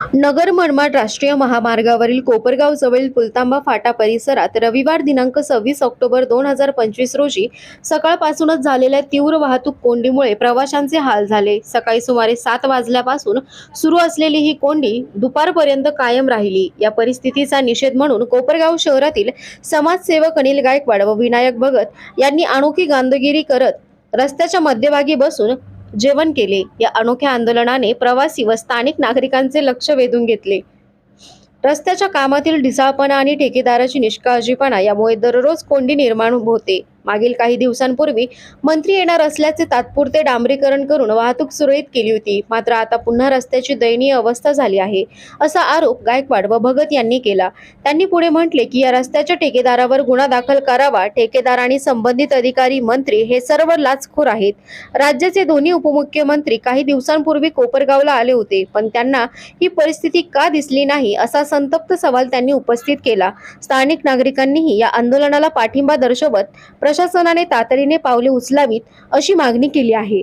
नगर मनमाड राष्ट्रीय महामार्गावरील कोपरगाव जवळील पुलतांबा फाटा परिसरात रविवार दिनांक सव्वीस ऑक्टोबर दोन हजार पंचवीस रोजी सकाळपासूनच झालेल्या तीव्र वाहतूक कोंडीमुळे प्रवाशांचे हाल झाले. सकाळी सुमारे सात वाजल्यापासून सुरू असलेली ही कोंडी दुपारपर्यंत कायम राहिली. या परिस्थितीचा निषेध म्हणून कोपरगाव शहरातील समाजसेवक अनिल गायकवाड व विनायक भगत यांनी अनोखी गांधगिरी करत रस्त्याच्या मध्यभागी बसून जेवण केले. या अनोख्या आंदोलनाने प्रवासी व स्थानिक नागरिकांचे लक्ष वेधून घेतले. रस्त्याच्या कामातील ढिसाळपणा आणि ठेकेदाराची निष्काळजीपणा यामुळे दररोज कोंडी निर्माण होते. मागील काही दिवसांपूर्वी मंत्री येणार असल्याचे तात्पुरते डांबरीकरण करून वाहतूक सुरळीत केली होती. मात्र आता पुन्हा रस्त्याची दयनीय अवस्था झाली आहे असा आरोप गायकवाड व भगत यांनी केला. त्यांनी पुढे म्हटले की या रस्त्याच्या ठेकेदारावर गुन्हा दाखल करावा ठेकेदार आणि संबंधित अधिकारी मंत्री हे सर्व लाचखोर आहेत. राज्याचे दोन्ही उपमुख्यमंत्री काही दिवसांपूर्वी कोपरगावला आले होते पण त्यांना ही परिस्थिती का दिसली नाही असा संतप्त सवाल त्यांनी उपस्थित केला. स्थानिक नागरिकांनीही या आंदोलनाला पाठिंबा दर्शवत प्रशासनाने तातडीने पावले उचलावीत अशी मागणी केली आहे.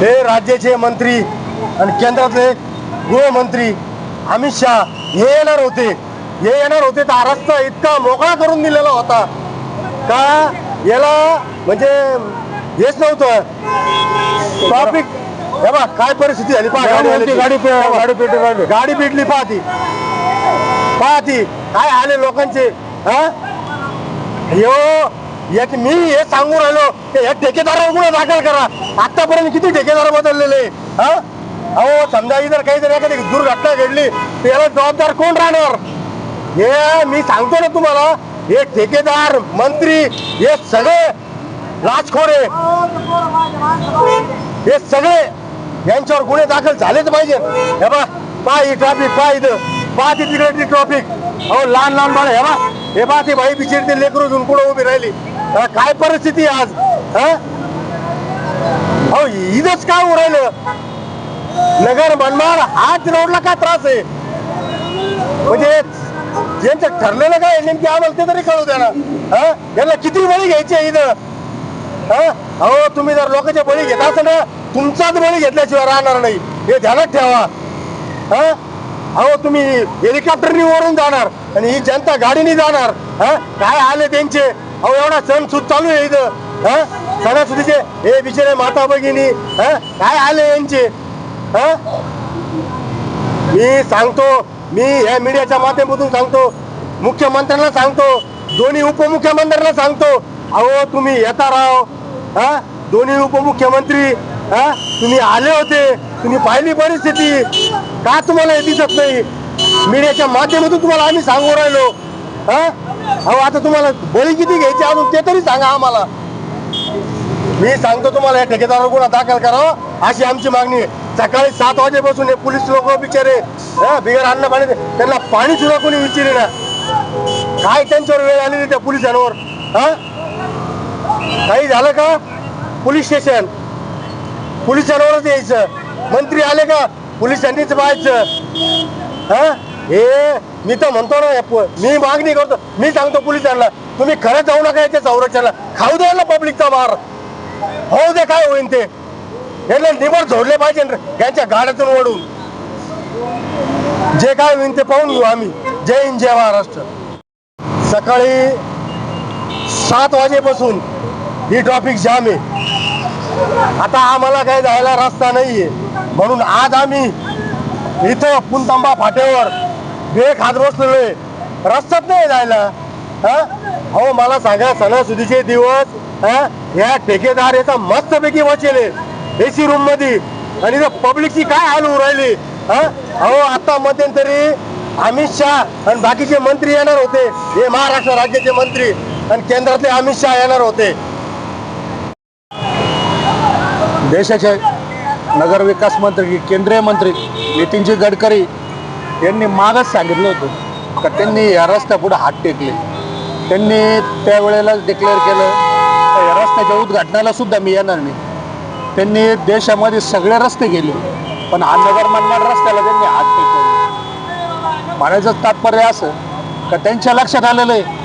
हे राज्याचे मंत्री आणि केंद्रातले गृहमंत्री अमित शहा हे येणार होते. हे येणार होते तर रस्ता इतका मोकळा करून दिलेला होता. का? याला म्हणजे हेच नव्हतं. ट्रॉफिक हे बा काय परिस्थिती झाली? पहा गाडी गाडी गाडी पेटली गाडी पेटली पाहती पाहती काय आले लोकांचे? हा? अयो एक मी हे सांगू राहिलो की या ठेकेदारावर गुन्हा दाखल करा. आतापर्यंत किती ठेकेदार बदललेले? हा? अहो समजा इतर काही जर एखादी दुर्घटना घडली तर याला जबाबदार कोण राहणार? हे मी सांगतो ना तुम्हाला हे ठेकेदार मंत्री हे सगळे लाचखोरे हे सगळे यांच्यावर गुन्हे दाखल झालेच पाहिजे हे बा पहा ही ट्रॅफिक पहा इथं पहा तिकडे ट्रॉफिक अहो लहान लहान बाळ हे बा हे पहा ती बाई बिचारी ते लेकरू घेऊन उभी राहिली? काय परिस्थिती आज? हा? अहो इथंच काय होऊ राहिलं? नगर मनमाड हाच रोडला काय त्रास आहे? म्हणजे ज्यांचं ठरलेलं काय नेमकी आम्हाला ते तरी कळू द्या ना. हा? यांना किती बळी घ्यायची आहे इथं? हा? अहो तुम्ही जर लोकांचे बळी घेत असाल ना तुमचाच बळी घेतल्याशिवाय राहणार नाही. हे ध्यानात ठेवा. हा? अहो तुम्ही हेलिकॉप्टरनी वरून जाणार आणि ही जनता गाडीने जाणार हा? काय आले त्यांचे? अहो एवढा सण सुद चालू आहे इथं हा? सणासुदीचे हे बिचारे माता भगिनी हा? काय आले यांचे? हा? मी सांगतो मी या मीडियाच्या माध्यमातून सांगतो मुख्यमंत्र्यांना सांगतो दोन्ही उपमुख्यमंत्र्यांना सांगतो अहो तुम्ही येता राव हा? दोन्ही उपमुख्यमंत्री हा? तुम्ही आले होते तुम्ही पाहिली परिस्थिती? का तुम्हाला हे दिसत नाही? मीडियाच्या माध्यमातून तुम्हाला आम्ही सांगू राहिलो. हा? अहो आता तुम्हाला बळी किती घ्यायची अजून ते तरी सांगा आम्हाला. मी सांगतो तुम्हाला या ठेकेदारावर गुन्हा दाखल करावा अशी आमची मागणी आहे. सकाळी सात वाजेपासून हे पोलीस लोक बिचारे हा, बिगर अन्न पाणी त्यांना पाणी सुद्धा कोणी विचारे ना. काय त्यांच्यावर वेळ आलेली त्या पोलिसांवर? हा? काही झालं का? Police station. पोलिसांवरच यायचं. मंत्री आले का? पोलिसांनीच पाहायचं हा? हे मी तर म्हणतो ना मी मागणी करतो. मी सांगतो पोलिसांना तुम्ही खरंच जाऊ नका याच्या संरक्षणाला. खाऊ द्या ना पब्लिकचा मार होऊ दे काय होईन ते? याला निवड झोडले पाहिजे यांच्या गाड्यातून ओढून. जे काय होईन ते पाहून घेऊ आम्ही. जय हिंद जय महाराष्ट्र. सकाळी सात वाजेपासून ही ट्रॉफिक जाम आहे. आता आम्हाला काय जायला रस्ता नाहीये. म्हणून आज आम्ही इथं पुनतांबा फाट्यावर बेक हात बसलेलोय रस्ताच नाही जायला. हा? अहो मला सांगा सणासुदीचे दिवस हा? या ठेकेदार याचा मस्तपैकी बचेले एसी रूममध्ये आणि इथं पब्लिकची काय हाल होऊ राहिली? हा? अहो आता मध्यंतरी अमित शहा आणि बाकीचे मंत्री येणार होते. हे महाराष्ट्र राज्याचे मंत्री आणि केंद्रातले अमित शहा येणार होते. देशाच्या नगरविकास मंत्री केंद्रीय मंत्री नितीनजी गडकरी यांनी मागच सांगितलं होतं का त्यांनी या रस्त्यापुढे हात टेकले. त्यांनी त्यावेळेला डिक्लेअर केलं का या रस्त्याच्या उद्घाटनाला सुद्धा मी येणार नाही. त्यांनी देशामध्ये सगळे रस्ते गेले पण हा नगर मनमाड रस्त्याला त्यांनी हात टेकले म्हणायचं तात्पर्य असं का त्यांच्या लक्षात आलेलं आहे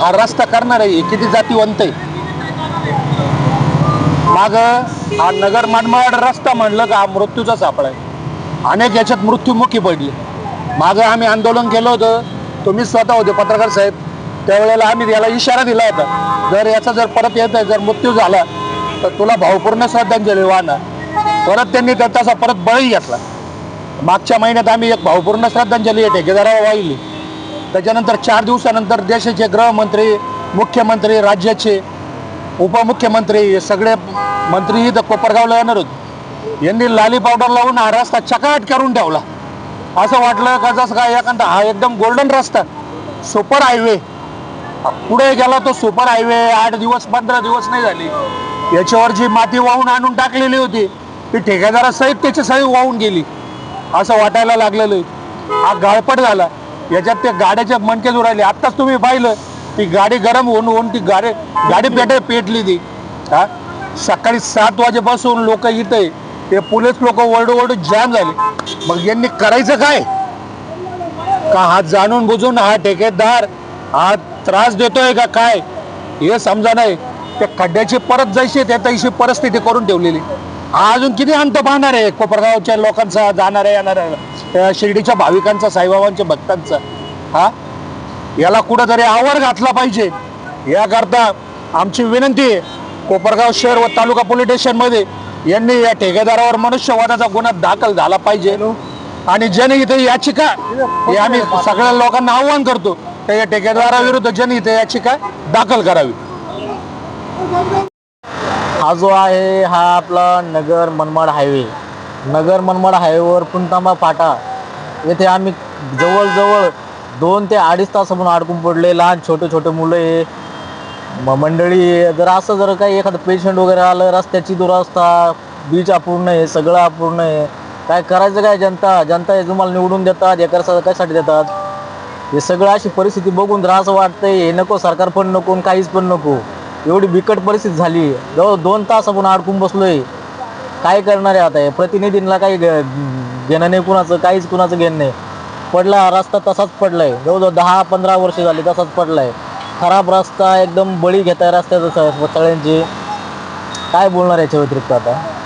हा रस्ता करणार आहे किती जातीवंत आहे. माग हा नगर मनमाड रस्ता म्हणलं का हा मृत्यूचा सापळा आहे. अनेक याच्यात मृत्यूमुखी पडले. मागं आम्ही आंदोलन केलं होतं. तुम्ही स्वतः होते पत्रकार साहेब. त्यावेळेला आम्ही याला इशारा दिला होता. जर याचा जर परत येत आहे जर मृत्यू झाला तर तुला भावपूर्ण श्रद्धांजली वाहना परत त्यांनी त्याचा तसा परत बळी घेतला. मागच्या महिन्यात आम्ही एक भावपूर्ण श्रद्धांजली आहे ठेकेदारावर वाहिली. त्याच्यानंतर चार दिवसानंतर देशाचे गृहमंत्री मुख्यमंत्री राज्याचे उपमुख्यमंत्री हे सगळे मंत्री इथं कोपरगावला येणार होते. यांनी लाली पावडर लावून हा रस्ता चकाट करून ठेवला. असं वाटलं का जसं काय एखादा हा एकदम गोल्डन रस्ता. सुपर हायवे पुढे गेला तो सुपर हायवे आठ दिवस पंधरा दिवस नाही झाली. याच्यावर जी माती वाहून आणून टाकलेली होती ती ठेकेदारासहित त्याची सही वाहून गेली. असं वाटायला लागलेलं आहे. हा गाळपट झाला. याच्यात ते गाड्याच्या मणके उडाले आत्ताच तुम्ही पाहिलं ती गाडी गरम होऊन होऊन ती गाडी गाडी पेट पेटली ती. हा? सकाळी सात वाजेपासून लोक इथे ते पोलीस लोक ओरडू ओरडू जाम झाले. मग यांनी करायचं काय? का हा जाणून बुजून हा ठेकेदार हा त्रास देतोय का काय? हे समजा नाही. त्या खड्ड्याची परत जायची त्या तशी परिस्थिती करून ठेवलेली. हा अजून किती अंत पाहणार आहे? कोपरगावच्या लोकांचा जाणाऱ्या येणाऱ्या शिर्डीच्या भाविकांचा साईबाबांच्या भक्तांचा. हा? याला कुठंतरी आवर घातला पाहिजे. याकरता आमची विनंती आहे कोपरगाव शहर व तालुका पोलीस स्टेशनमध्ये यांनी या ठेकेदारावर मनुष्यवादाचा गुन्हा दाखल झाला पाहिजे. आणि जनहित याचिका हे आम्ही सगळ्या लोकांना आव्हान करतो त्या या ठेकेदाराविरुद्ध जनहित याचिका दाखल करावी. हा जो आहे हा आपला नगर मनमाड हायवे. नगर मनमाड हायवेवर पुंतांबा फाटा येथे आम्ही जवळजवळ दोन ते अडीच तासापासून अडकून पडले लहान छोटे छोटे मुलं आहे. म- मंडळी आहे. जर असं जर काही एखादं पेशंट वगैरे आलं रस्त्याची दुरावस्था बीच अपूर्ण आहे सगळं अपूर्ण आहे. काय करायचं काय जनता? जनता हे तुम्हाला निवडून देतात हे कसा कशासाठी देतात? हे सगळं अशी परिस्थिती बघून त्रास वाटतंय हे नको सरकार पण नको आणि काहीच पण नको. एवढी बिकट परिस्थिती झाली. जवळ दोन तास आपण अडकून बसलोय. काय करणार आहे आता? हे प्रतिनिधींना काही घेणं नाही कुणाचं काहीच कुणाचं घेणं नाही. पडला रस्ता तसाच पडला आहे जवळजवळ दहा पंधरा वर्ष झाली तसाच पडलाय. खराब रस्ता एकदम बळी घेताय रस्त्याचं स- सगळ्यांची. काय बोलणार याच्या व्यतिरिक्त आता?